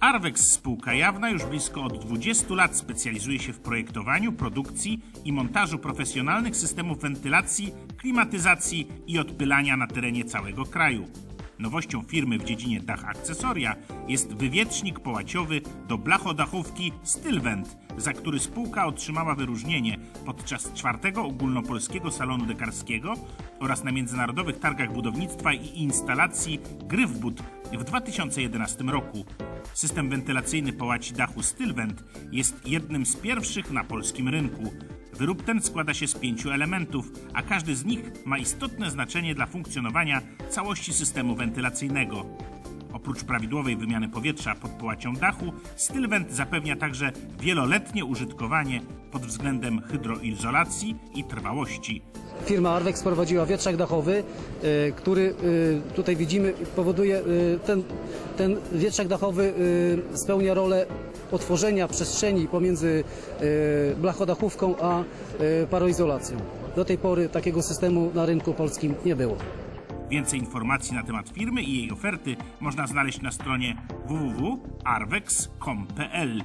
Arwex, spółka jawna, już blisko od 20 lat specjalizuje się w projektowaniu, produkcji i montażu profesjonalnych systemów wentylacji, klimatyzacji i odpylania na terenie całego kraju. Nowością firmy w dziedzinie dach akcesoria jest wywietrznik połaciowy do blachodachówki Stylvent, za który spółka otrzymała wyróżnienie podczas czwartego ogólnopolskiego salonu dekarskiego oraz na międzynarodowych targach budownictwa i instalacji Gryfbud w 2011 roku. System wentylacyjny połaci dachu Stylvent jest jednym z pierwszych na polskim rynku. Wyrób ten składa się z pięciu elementów, a każdy z nich ma istotne znaczenie dla funkcjonowania całości systemu wentylacyjnego. Oprócz prawidłowej wymiany powietrza pod połacią dachu, Stylvent zapewnia także wieloletnie użytkowanie pod względem hydroizolacji i trwałości. Firma Arwex prowadziła wiatrak dachowy, e, który e, tutaj widzimy powoduje, e, ten, ten wiatrak dachowy spełnia rolę otworzenia przestrzeni pomiędzy blachodachówką a paroizolacją. Do tej pory takiego systemu na rynku polskim nie było. Więcej informacji na temat firmy i jej oferty można znaleźć na stronie www.arvex.com.pl.